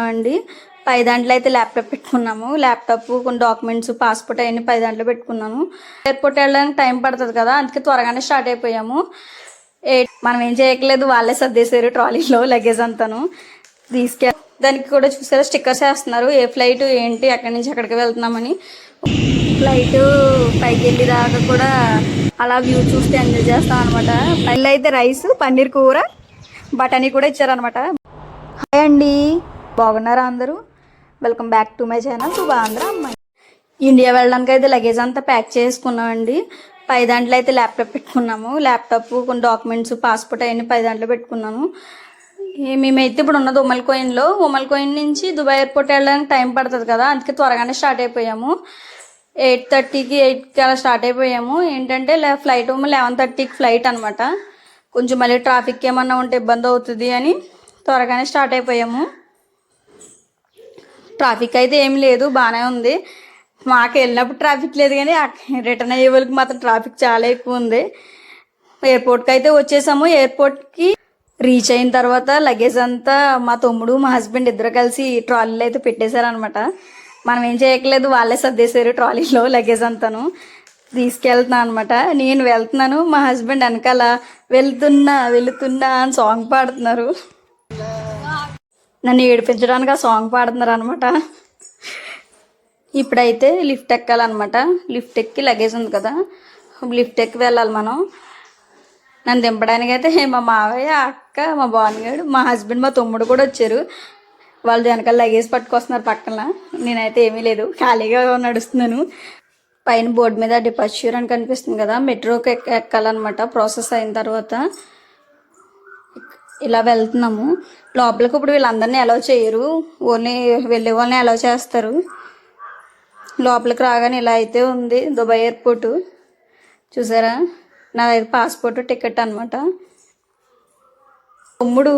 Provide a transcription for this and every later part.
అండి పై దాంట్లో అయితే ల్యాప్టాప్ పెట్టుకున్నాము. ల్యాప్టాప్ కొన్ని డాక్యుమెంట్స్ పాస్పోర్ట్ అవన్నీ పై దాంట్లో పెట్టుకున్నాము. ఎయిర్పోర్ట్ వెళ్ళడానికి టైం పడుతుంది కదా అందుకే త్వరగానే స్టార్ట్ అయిపోయాము. ఏ మనం ఏం చేయట్లేదు వాళ్ళే సర్దేశారు ట్రాలీలో లగేజ్ అంతాను. తీసుకె దానికి కూడా చూసారా స్టిక్కర్స్ వేస్తున్నారు. ఏ ఫ్లైట్ ఏంటి ఎక్కడి నుంచి ఎక్కడికి వెళ్తున్నామని. ఫ్లైట్ పైకి వెళ్ళి దాకా కూడా అలా వ్యూ చూస్తే ఎంజాయ్ చేస్తాం అనమాట పల్లె అయితే రైస్ పన్నీర్ కూర బఠానీ కూడా ఇచ్చారనమాట హాయ్ అండి. బాగున్నారా అందరూ? Welcome back to my channel Shubhandhra అమ్మాయి ఇండియా వెళ్ళడానికి అయితే లగేజ్ అంతా ప్యాక్ చేసుకున్నామండి. పై దాంట్లో అయితే ల్యాప్టాప్ పెట్టుకున్నాము. ల్యాప్టాప్ కొన్ని డాక్యుమెంట్స్ పాస్పోర్ట్ అవన్నీ పై దాంట్లో పెట్టుకున్నాము. మేమైతే ఇప్పుడు ఉన్నది ఉమ్మల్ కోయిన్లో ఉమ్మల్ కోయిన్ నుంచి దుబాయ్ ఎయిర్పోర్ట్ వెళ్ళడానికి టైం పడుతుంది కదా. అందుకే త్వరగానే స్టార్ట్ అయిపోయాము. ఎయిట్ థర్టీకి ఎయిట్కి అలా స్టార్ట్ అయిపోయాము. ఏంటంటే లే ఫ్లైట్ లెవెన్ థర్టీకి ఫ్లైట్ అనమాట కొంచెం మళ్ళీ ట్రాఫిక్ ఏమన్నా ఉంటే ఇబ్బంది అవుతుంది అని త్వరగానే స్టార్ట్ అయిపోయాము. ట్రాఫిక్ అయితే ఏం లేదు బాగానే ఉంది. మాకు వెళ్ళినప్పుడు ట్రాఫిక్ లేదు కానీ రిటర్న్ అయ్యే వాళ్ళకి మాత్రం ట్రాఫిక్ చాలా ఎక్కువ ఉంది. ఎయిర్పోర్ట్కి అయితే వచ్చేసాము. ఎయిర్పోర్ట్కి రీచ్ అయిన తర్వాత లగేజ్ అంతా మా తమ్ముడు మా హస్బెండ్ ఇద్దరు కలిసి ట్రాలీలో అయితే పెట్టేశారనమాట మనం ఏం చేయట్లేదు వాళ్ళే సర్దేశారు ట్రాలీలో లగేజ్ అంతాను. తీసుకెళ్తున్నాను అనమాట నేను వెళ్తున్నాను మా హస్బెండ్ వెనకాల వెళ్తున్నా వెళుతున్నా అని సాంగ్ పాడుతున్నారు. నన్ను ఏడిపించడానికి ఆ సాంగ్ పాడుతున్నారు అనమాట ఇప్పుడైతే లిఫ్ట్ ఎక్కాలన్నమాట. లిఫ్ట్ ఎక్కి లగేజ్ ఉంది కదా. లిఫ్ట్ ఎక్కి వెళ్ళాలి మనం. నన్ను దింపడానికి అయితే మా మావయ్య అక్క మా బావనగాడు మా హస్బెండ్ మా తమ్ముడు కూడా వచ్చారు. వాళ్ళు వెనకాల లగేజ్ పట్టుకొస్తున్నారు పక్కన. నేనైతే ఏమీ లేదు. ఖాళీగా నడుస్తున్నాను. పైన బోర్డు మీద డిపార్చర్ అని కనిపిస్తుంది కదా. మెట్రోకి ఎక్క ఎక్కాలన్నమాట. ప్రాసెస్ అయిన తర్వాత ఇలా వెళ్తున్నాము. లోపలికి ఇప్పుడు వీళ్ళందరినీ అలౌ చేయరు. ఓన్లీ వెళ్ళే వాళ్ళని అలౌ చేస్తారు. లోపలికి రాగానే ఇలా అయితే ఉంది దుబాయ్ ఎయిర్పోర్టు. చూసారా? నా దగ్గర పాస్పోర్ట్ టికెట్ అనమాట తమ్ముడు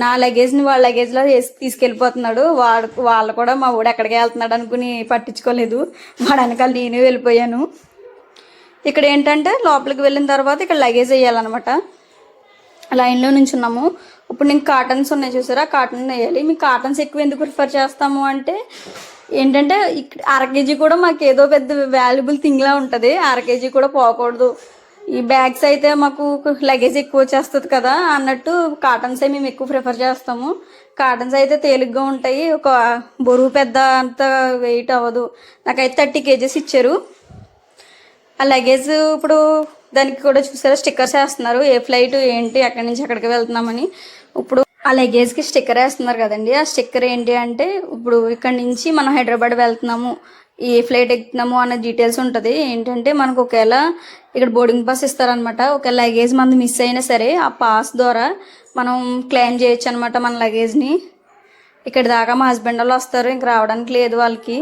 నా లగేజ్ని వాళ్ళ లగేజ్లో వేసి తీసుకెళ్ళిపోతున్నాడు. వాడు వాళ్ళు కూడా మా ఊడు ఎక్కడికి వెళ్తున్నాడు అనుకుని పట్టించుకోలేదు. వాడు వెనకాల నేనే వెళ్ళిపోయాను. ఇక్కడ ఏంటంటే లోపలికి వెళ్ళిన తర్వాత ఇక్కడ లగేజ్ వేయాలన్నమాట. లైన్లో నుంచి ఉన్నాము ఇప్పుడు నేను కాటన్స్ ఉన్నాయి చూసారా? కాటన్ వేయాలి. మీకు కాటన్స్ ఎక్కువ ఎందుకు ప్రిఫర్ చేస్తాము అంటే ఏంటంటే ఇక్కడ అర కేజీ కూడా మాకు ఏదో పెద్ద వాల్యుబుల్ థింగ్లా ఉంటుంది. అర కేజీ కూడా పోకూడదు. ఈ బ్యాగ్స్ అయితే మాకు లగేజ్ ఎక్కువ వచ్చేస్తుంది కదా అన్నట్టు కాటన్సే మేము ఎక్కువ ప్రిఫర్ చేస్తాము. కాటన్స్ అయితే తేలిగ్గా ఉంటాయి. ఒక బరువు పెద్ద అంత వెయిట్ అవ్వదు. నాకైతే థర్టీ కేజెస్ ఇచ్చారు. ఆ లగేజ్ ఇప్పుడు దానికి కూడా చూసారా? స్టిక్కర్స్ వేస్తున్నారు. ఏ ఫ్లైట్ ఏంటి ఎక్కడి నుంచి ఎక్కడికి వెళ్తున్నామని. ఇప్పుడు ఆ లగేజ్కి స్టిక్కర్ వేస్తున్నారు కదండి. ఆ స్టిక్కర్ ఏంటి అంటే ఇప్పుడు ఇక్కడ నుంచి మనం హైదరాబాద్ వెళ్తున్నాము ఏ ఫ్లైట్ ఎక్కుతున్నాము అన్న డీటెయిల్స్ ఉంటుంది. ఏంటంటే మనకు ఒకవేళ ఇక్కడ బోర్డింగ్ పాస్ ఇస్తారనమాట. ఒక లగేజ్ మనది మిస్ అయినా సరే ఆ పాస్ ద్వారా మనం క్లెయిమ్ చేయొచ్చు అనమాట మన లగేజ్ని ఇక్కడ దాకా మా హస్బెండ్ వాళ్ళు వస్తారు ఇంక రావడానికి లేదు వాళ్ళకి.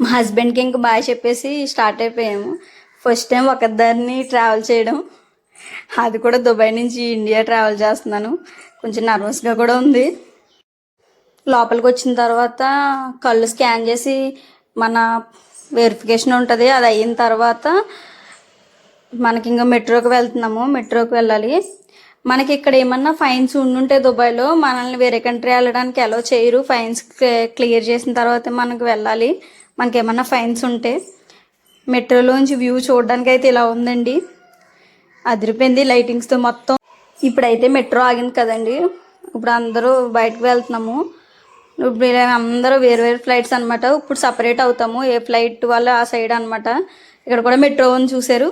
మా హస్బెండ్కి ఇంక బాగా చెప్పేసి స్టార్ట్ అయిపోయాము. ఫస్ట్ టైం ఒకదాన్ని ట్రావెల్ చేయడం. అది కూడా దుబాయ్ నుంచి ఇండియా ట్రావెల్ చేస్తున్నాను. కొంచెం నర్వస్గా కూడా ఉంది. లోపలికి వచ్చిన తర్వాత కళ్ళు స్కాన్ చేసి మన వెరిఫికేషన్ ఉంటుంది. అది అయిన తర్వాత మనకి ఇంకా మెట్రోకి వెళ్తున్నాము. మెట్రోకి వెళ్ళాలి. మనకి ఇక్కడ ఏమన్నా ఫైన్స్ ఉండుంటే దుబాయ్లో మనల్ని వేరే కంట్రీ వెళ్ళడానికి ఎలా చేయరు. ఫైన్స్ క్లియర్ చేసిన తర్వాత మనకు వెళ్ళాలి. మనకి ఏమన్నా ఫైన్స్ ఉంటే మెట్రోలోంచి వ్యూ చూడడానికి అయితే ఇలా ఉందండి. అదిరిపోయింది లైటింగ్స్తో మొత్తం. ఇప్పుడైతే మెట్రో ఆగింది కదండి. ఇప్పుడు అందరూ బయటకు వెళ్తున్నాము. ఇప్పుడు అందరూ వేరు వేరు ఫ్లైట్స్ అనమాట ఇప్పుడు సపరేట్ అవుతాము. ఏ ఫ్లైట్ వాళ్ళు ఆ సైడ్ అనమాట ఇక్కడ కూడా మెట్రో అని చూశారు.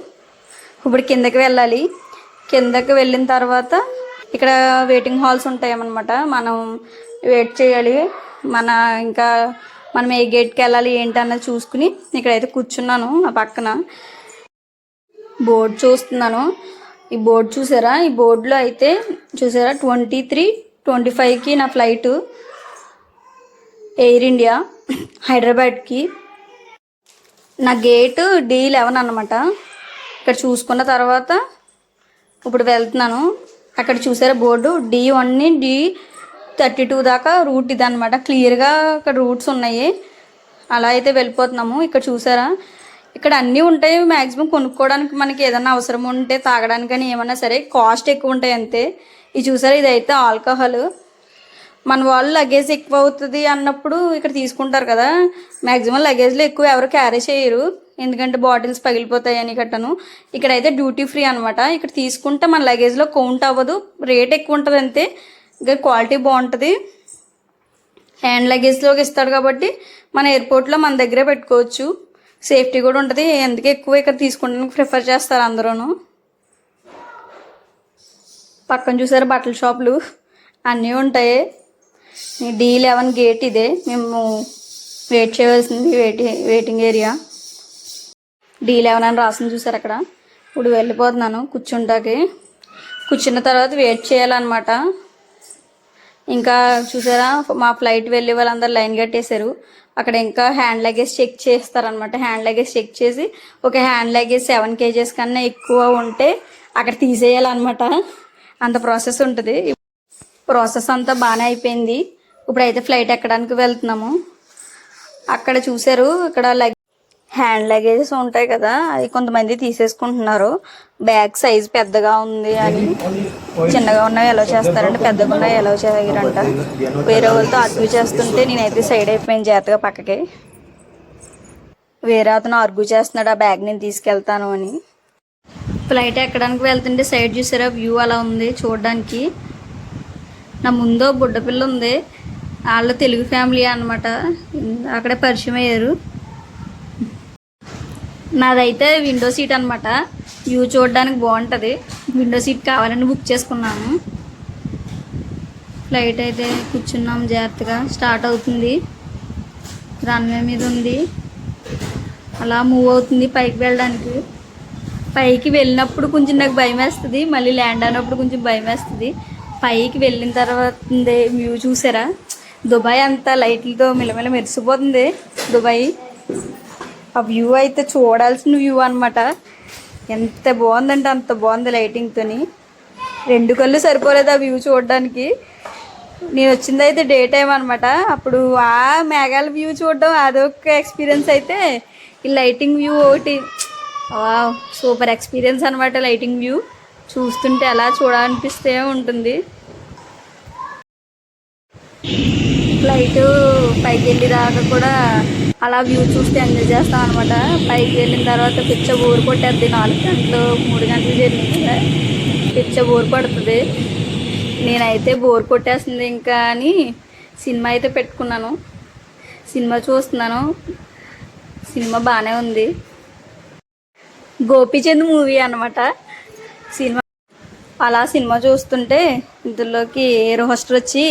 ఇప్పుడు కిందకి వెళ్ళాలి. కిందకి వెళ్ళిన తర్వాత ఇక్కడ వెయిటింగ్ హాల్స్ ఉంటాయన్నమాట. మనం వెయిట్ చేయాలి. మన ఇంకా మనం ఏ గేట్కి వెళ్ళాలి ఏంటన్నది చూసుకుని ఇక్కడైతే కూర్చున్నాను నా పక్కన. బోర్డు చూస్తున్నాను. ఈ బోర్డు చూసారా? ఈ బోర్డులో అయితే చూసారా? ట్వంటీ త్రీ ట్వంటీ ఫైవ్కి నా ఫ్లైటు ఎయిర్ ఇండియా హైదరాబాద్కి నా గేటు డి లెవెన్ అనమాట ఇక్కడ చూసుకున్న తర్వాత ఇప్పుడు వెళ్తున్నాను. అక్కడ చూసారా? బోర్డు డి వన్ని డి థర్టీ టూ దాకా రూట్ ఇది అనమాట క్లియర్గా అక్కడ రూట్స్ ఉన్నాయి. అలా అయితే వెళ్ళిపోతున్నాము. ఇక్కడ చూసారా? ఇక్కడ అన్నీ ఉంటాయి మ్యాక్సిమం కొనుక్కోవడానికి మనకి ఏదైనా అవసరం ఉంటే తాగడానికి కానీ ఏమన్నా సరే కాస్ట్ ఎక్కువ ఉంటాయి అంతే. ఇది చూసారా? ఇదైతే ఆల్కహాల్. మన వాళ్ళు లగేజ్ ఎక్కువ అవుతుంది అన్నప్పుడు ఇక్కడ తీసుకుంటారు కదా. మ్యాక్సిమం లగేజ్లో ఎక్కువ ఎవరు క్యారీ చేయరు. ఎందుకంటే బాటిల్స్ పగిలిపోతాయని కట్టను ఇక్కడైతే డ్యూటీ ఫ్రీ అనమాట ఇక్కడ తీసుకుంటే మన లగేజ్లో కౌంట్ అవ్వదు. రేట్ ఎక్కువ ఉంటుంది అంతే. ఇంకా క్వాలిటీ బాగుంటుంది. హ్యాండ్ లగేజ్లోకి ఇస్తాడు కాబట్టి మన ఎయిర్పోర్ట్లో మన దగ్గరే పెట్టుకోవచ్చు. సేఫ్టీ కూడా ఉంటుంది. ఎందుకు ఎక్కువ ఇక్కడ తీసుకోవడానికి ప్రిఫర్ చేస్తారు అందరూను. పక్కన చూసారు బట్టల షాపులు? అన్నీ ఉంటాయి. డీ లెవెన్ గేట్ ఇదే. మేము వెయిట్ చేయవలసింది వెయిటి వెయిటింగ్ ఏరియా డి లెవెన్ అని రాసింది చూసారు అక్కడ? ఇప్పుడు వెళ్ళిపోతున్నాను కూర్చుంటాకి. కూర్చున్న తర్వాత వెయిట్ చేయాలన్నమాట. ఇంకా చూసారా మా ఫ్లైట్ వెళ్ళి వాళ్ళందరూ లైన్ కట్టేశారు. అక్కడ ఇంకా హ్యాండ్ లగేజ్ చెక్ చేస్తారనమాట హ్యాండ్ లగేజ్ చెక్ చేసి ఒక హ్యాండ్ లగేజ్ సెవెన్ కేజెస్ కన్నా ఎక్కువ ఉంటే అక్కడ తీసేయాలన్నమాట. అంత ప్రాసెస్ ఉంటుంది. ప్రాసెస్ అంతా బాగానే అయిపోయింది. ఇప్పుడైతే ఫ్లైట్ ఎక్కడానికి వెళ్తున్నాము. అక్కడ చూసారు ఇక్కడ లగ్ హ్యాండ్ లగేజెస్ ఉంటాయి కదా అది కొంతమంది తీసేసుకుంటున్నారు. బ్యాగ్ సైజ్ పెద్దగా ఉంది అని. చిన్నగా ఉన్నవి ఎలా చేస్తారంటే పెద్దగా ఉన్నవి ఎలా చేయరంట. వేరే వాళ్ళతో అర్గ్యూ చేస్తుంటే నేనైతే సైడ్ అయిపోయాను జాగ్రత్తగా పక్కకి. వేరే అతను అర్గ్యూ చేస్తున్నాడు ఆ బ్యాగ్ నేను తీసుకెళ్తాను అని. ఫ్లైట్ ఎక్కడానికి వెళ్తుంటే సైడ్ చూసారా వ్యూ అలా ఉంది చూడడానికి. నా ముందు బుడ్డపిల్ల ఉంది. వాళ్ళు తెలుగు ఫ్యామిలీ అన్నమాట. అక్కడే పరిచయం అయ్యారు. నాదైతే విండో సీట్ అనమాట వ్యూ చూడడానికి బాగుంటుంది. విండో సీట్ కావాలని బుక్ చేసుకున్నాను. ఫ్లైట్ అయితే కూర్చున్నాం జాగ్రత్తగా. స్టార్ట్ అవుతుంది. రన్వే మీద ఉంది. అలా మూవ్ అవుతుంది పైకి వెళ్ళడానికి. పైకి వెళ్ళినప్పుడు కొంచెం నాకు భయం వేస్తుంది. మళ్ళీ ల్యాండ్ అయినప్పుడు కొంచెం భయం వేస్తుంది. పైకి వెళ్ళిన తర్వాత వ్యూ చూసారా? దుబాయ్ అంతా లైట్లతో మిలమిల మెరిసిపోతుంది. దుబాయ్ ఆ వ్యూ అయితే చూడాల్సిన వ్యూ అనమాట ఎంత బాగుందంటే అంత బాగుంది లైటింగ్తోని రెండు కళ్ళు సరిపోలేదు ఆ వ్యూ చూడడానికి. నేను వచ్చింది అయితే డే టైం అనమాట అప్పుడు ఆ మేఘాల వ్యూ చూడడం అదొక ఎక్స్పీరియన్స్ అయితే. ఈ లైటింగ్ వ్యూ ఒకటి. సూపర్ ఎక్స్పీరియన్స్ అనమాట లైటింగ్ వ్యూ చూస్తుంటే ఎలా చూడాలనిపిస్తే ఉంటుంది. ఫ్లైట్ పైకి వెళ్ళి దాకా కూడా అలా వ్యూ చూస్తే ఎంజాయ్ చేస్తాం అనమాట పైకి వెళ్ళిన తర్వాత పిచ్చ బోర్ కొట్టేద్ది. నాలుగు గంటలు మూడు గంటలు జర్నీ కదా పిచ్చ బోర్ పడుతుంది. నేనైతే బోర్ కొట్టేస్తుంది ఇంకా అని సినిమా అయితే పెట్టుకున్నాను. సినిమా చూస్తున్నాను. సినిమా బాగానే ఉంది. గోపీచంద్ మూవీ అనమాట సినిమా అలా సినిమా చూస్తుంటే ఇందులోకి రోస్టర్ వచ్చి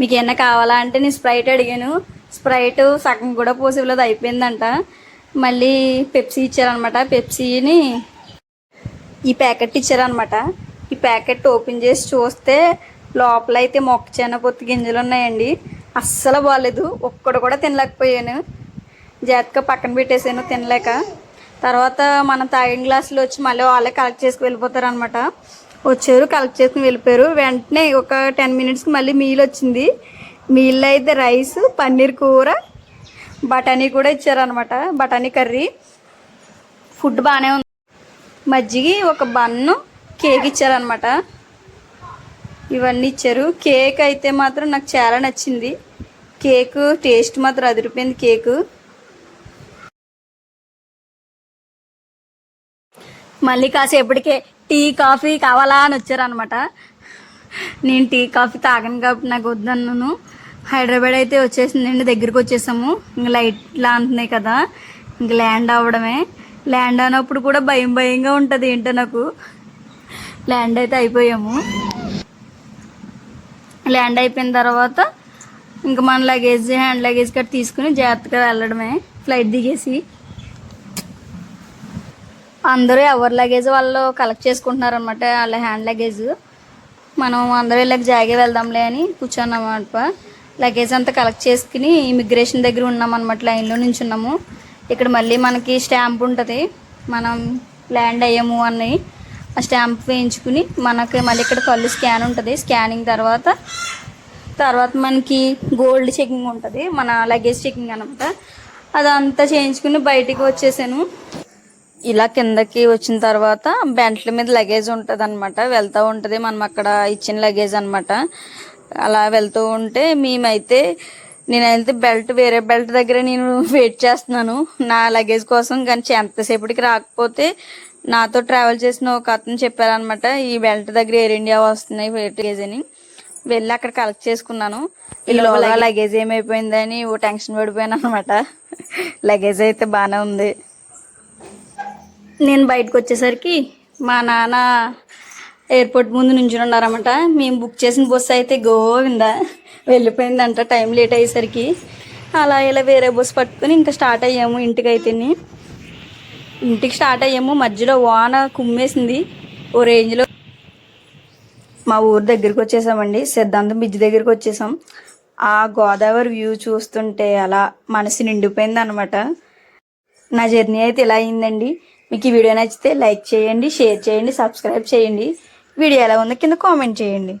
మీకు ఏమన్నా కావాలా? అంటే నేను స్ప్రైట్ అడిగాను. స్ప్రైట్ సగం కూడా పోసివ్వలేదు అయిపోయిందంట. మళ్ళీ పెప్సీ ఇచ్చారనమాట పెప్సీని ఈ ప్యాకెట్ ఇచ్చారనమాట ఈ ప్యాకెట్ ఓపెన్ చేసి చూస్తే లోపల అయితే మొక్కచేన పొత్తి గింజలు ఉన్నాయండి. అస్సలు బాగాలేదు ఒక్కడు కూడా తినలేకపోయాను. జాగ్రత్తగా పక్కన పెట్టేసాను తినలేక. తర్వాత మనం తాగిన గ్లాసులు వచ్చి మళ్ళీ వాళ్ళే కలెక్ట్ చేసుకు వెళ్ళిపోతారు అనమాట వచ్చారు కలెక్ట్ చేసుకుని వెళ్ళిపోయారు. వెంటనే ఒక టెన్ మినిట్స్కి మళ్ళీ మీల్ వచ్చింది. మీల్లో అయితే రైస్ పన్నీర్ కూర బఠానీ కూడా ఇచ్చారనమాట బఠానీ కర్రీ. ఫుడ్ బాగానే ఉంది. మజ్జిగి ఒక బన్ను కేక్ ఇచ్చారనమాట ఇవన్నీ ఇచ్చారు. కేక్ అయితే మాత్రం నాకు చాలా నచ్చింది. కేకు టేస్ట్ మాత్రం అదిరిపోయింది కేకు. మళ్ళీ కాసేపటికే టీ కాఫీ కావాలా అని వచ్చారనమాట నేను టీ కాఫీ తాగను కాబట్టి నాకు వద్దన్నాను. హైదరాబాద్ అయితే వచ్చేసిందండి దగ్గరికి వచ్చేసాము. ఇంక లైట్లు అంటున్నాయి కదా ఇంక ల్యాండ్ అవ్వడమే. ల్యాండ్ అయినప్పుడు కూడా భయం భయంగా ఉంటుంది ఏంటో నాకు. ల్యాండ్ అయితే అయిపోయాము. ల్యాండ్ అయిపోయిన తర్వాత ఇంకా మన లగేజ్ హ్యాండ్ లగేజ్ కట్ తీసుకుని జాగ్రత్తగా వెళ్ళడమే ఫ్లైట్ దిగేసి. అందరూ ఎవరి లగేజ్ వాళ్ళు కలెక్ట్ చేసుకుంటున్నారు అనమాట వాళ్ళ హ్యాండ్ లగేజ్. మనం అందరూ వెళ్ళక జాగే వెళ్దాంలే అని కూర్చున్నాం అనమాట లగేజ్ అంతా కలెక్ట్ చేసుకుని ఇమిగ్రేషన్ దగ్గర ఉన్నాం అనమాట లైన్లో నుంచి ఉన్నాము ఇక్కడ మళ్ళీ మనకి స్టాంప్ ఉంటుంది. మనం ల్యాండ్ అయ్యాము అని ఆ స్టాంప్ వేయించుకుని మనకి మళ్ళీ ఇక్కడ కళ్ళు స్కాన్ ఉంటుంది. స్కానింగ్ తర్వాత తర్వాత మనకి గోల్డ్ చెకింగ్ ఉంటుంది మన లగేజ్ చెకింగ్ అనమాట అదంతా చేయించుకుని బయటికి వచ్చేసాను. ఇలా కిందకి వచ్చిన తర్వాత బెంట్ల మీద లగేజ్ ఉంటుంది అనమాట వెళ్తూ ఉంటుంది. మనం అక్కడ ఇచ్చిన లగేజ్ అనమాట అలా వెళ్తూ ఉంటే మేమైతే నేనైతే బెల్ట్ వేరే బెల్ట్ దగ్గర నేను వెయిట్ చేస్తున్నాను. నా లగేజ్ కోసం కానీ ఎంతసేపటికి రాకపోతే నాతో ట్రావెల్ చేసిన ఒక అతను చెప్పారనమాట ఈ బెల్ట్ దగ్గర ఎయిర్ ఇండియా వస్తున్నాయి లగేజ్ అని. వెళ్ళి అక్కడ కలెక్ట్ చేసుకున్నాను. ఇలా లగేజ్ ఏమైపోయిందని ఓ టెన్షన్ పడిపోయాను అనమాట లగేజ్ అయితే బాగానే ఉంది. నేను బయటకు వచ్చేసరికి మా నాన్న ఎయిర్పోర్ట్ ముందు నుంచుని ఉన్నారన్నమాట మేము బుక్ చేసిన బస్సు అయితే గోవిందా. వెళ్ళిపోయిందంట టైం లేట్ అయ్యేసరికి. అలా ఇలా వేరే బస్సు పట్టుకొని ఇంకా స్టార్ట్ అయ్యాము ఇంటికి అయితేని ఇంటికి స్టార్ట్ అయ్యాము మధ్యలో వాన కుమ్మేసింది. ఓ రేంజ్లో మా ఊరు దగ్గరికి వచ్చేసామండి సిద్ధాంతం బ్రిడ్జ్ దగ్గరికి వచ్చేసాం. ఆ గోదావరి వ్యూ చూస్తుంటే అలా మనసు నిండిపోయింది అనమాట నా జర్నీ అయితే ఇలా అయిందండి. మీకు ఈ వీడియో నచ్చితే లైక్ చేయండి షేర్ చేయండి సబ్స్క్రైబ్ చేయండి. వీడియో ఎలా ఉందో కింద కామెంట్ చేయండి.